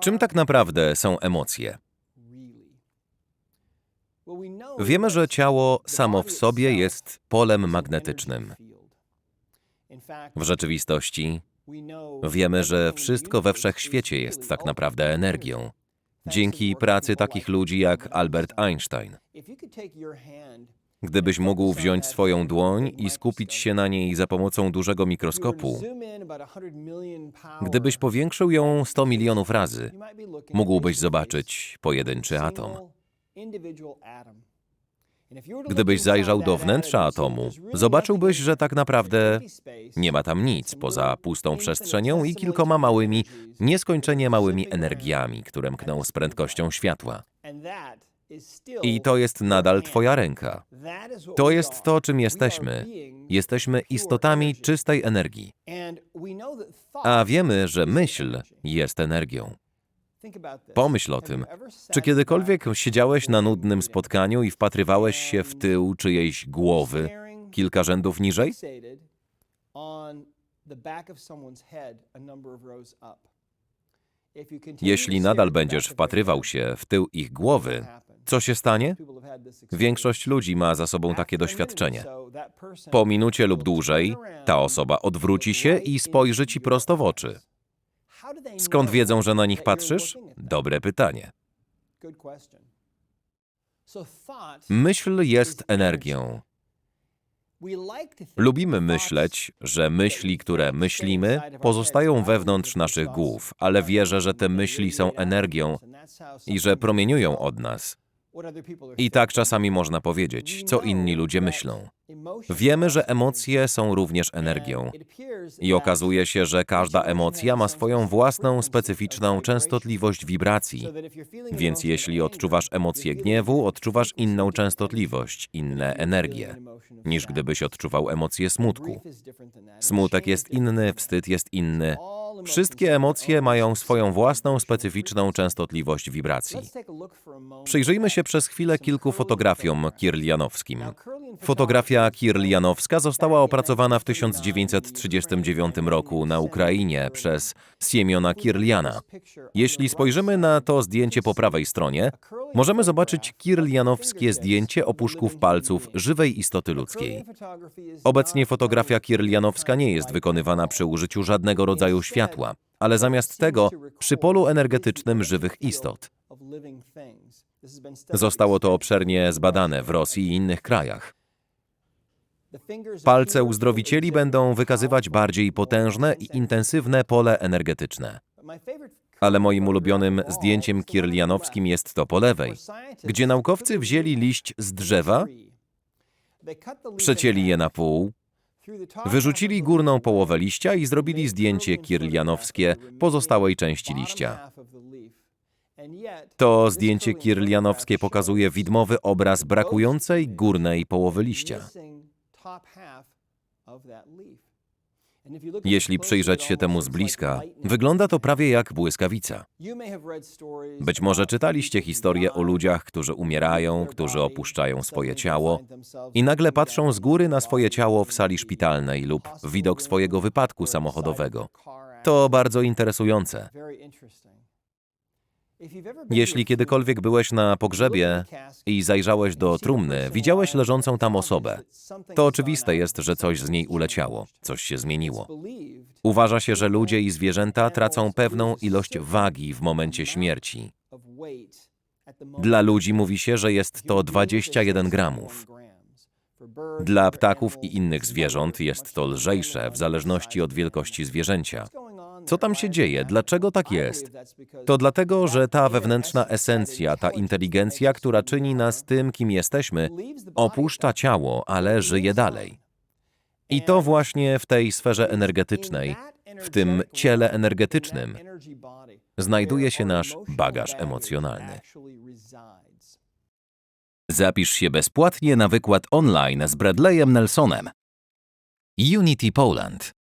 Czym tak naprawdę są emocje? Wiemy, że ciało samo w sobie jest polem magnetycznym. W rzeczywistości wiemy, że wszystko we wszechświecie jest tak naprawdę energią. Dzięki pracy takich ludzi jak Albert Einstein. Gdybyś mógł wziąć swoją dłoń i skupić się na niej za pomocą dużego mikroskopu, gdybyś powiększył ją 100 milionów razy, mógłbyś zobaczyć pojedynczy atom. Gdybyś zajrzał do wnętrza atomu, zobaczyłbyś, że tak naprawdę nie ma tam nic poza pustą przestrzenią i kilkoma małymi, nieskończenie małymi energiami, które mkną z prędkością światła. I to jest nadal Twoja ręka. To jest to, czym jesteśmy. Jesteśmy istotami czystej energii. A wiemy, że myśl jest energią. Pomyśl o tym. Czy kiedykolwiek siedziałeś na nudnym spotkaniu i wpatrywałeś się w tył czyjejś głowy kilka rzędów niżej? Jeśli nadal będziesz wpatrywał się w tył ich głowy, co się stanie? Większość ludzi ma za sobą takie doświadczenie. Po minucie lub dłużej ta osoba odwróci się i spojrzy ci prosto w oczy. Skąd wiedzą, że na nich patrzysz? Dobre pytanie. Myśl jest energią. Lubimy myśleć, że myśli, które myślimy, pozostają wewnątrz naszych głów, ale wierzę, że te myśli są energią i że promieniują od nas. I tak czasami można powiedzieć, co inni ludzie myślą. Wiemy, że emocje są również energią. I okazuje się, że każda emocja ma swoją własną specyficzną częstotliwość wibracji. Więc jeśli odczuwasz emocję gniewu, odczuwasz inną częstotliwość, inne energie, niż gdybyś odczuwał emocję smutku. Smutek jest inny, wstyd jest inny. Wszystkie emocje mają swoją własną specyficzną częstotliwość wibracji. Przyjrzyjmy się przez chwilę kilku fotografiom kirlianowskim. Fotografia kirlianowska została opracowana w 1939 roku na Ukrainie przez Siemiona Kirliana. Jeśli spojrzymy na to zdjęcie po prawej stronie, możemy zobaczyć kirlianowskie zdjęcie opuszków palców żywej istoty ludzkiej. Obecnie fotografia kirlianowska nie jest wykonywana przy użyciu żadnego rodzaju światła, ale zamiast tego przy polu energetycznym żywych istot. Zostało to obszernie zbadane w Rosji i innych krajach. Palce uzdrowicieli będą wykazywać bardziej potężne i intensywne pole energetyczne. Ale moim ulubionym zdjęciem kirlianowskim jest to po lewej, gdzie naukowcy wzięli liść z drzewa, przecięli je na pół, wyrzucili górną połowę liścia i zrobili zdjęcie kirlianowskie pozostałej części liścia. To zdjęcie kirlianowskie pokazuje widmowy obraz brakującej górnej połowy liścia. Jeśli przyjrzeć się temu z bliska, wygląda to prawie jak błyskawica. Być może czytaliście historie o ludziach, którzy umierają, którzy opuszczają swoje ciało i nagle patrzą z góry na swoje ciało w sali szpitalnej lub widok swojego wypadku samochodowego. To bardzo interesujące. Jeśli kiedykolwiek byłeś na pogrzebie i zajrzałeś do trumny, widziałeś leżącą tam osobę, to oczywiste jest, że coś z niej uleciało, coś się zmieniło. Uważa się, że ludzie i zwierzęta tracą pewną ilość wagi w momencie śmierci. Dla ludzi mówi się, że jest to 21 gramów. Dla ptaków i innych zwierząt jest to lżejsze w zależności od wielkości zwierzęcia. Co tam się dzieje? Dlaczego tak jest? To dlatego, że ta wewnętrzna esencja, ta inteligencja, która czyni nas tym, kim jesteśmy, opuszcza ciało, ale żyje dalej. I to właśnie w tej sferze energetycznej, w tym ciele energetycznym, znajduje się nasz bagaż emocjonalny. Zapisz się bezpłatnie na wykład online z Bradleyem Nelsonem. Unity Poland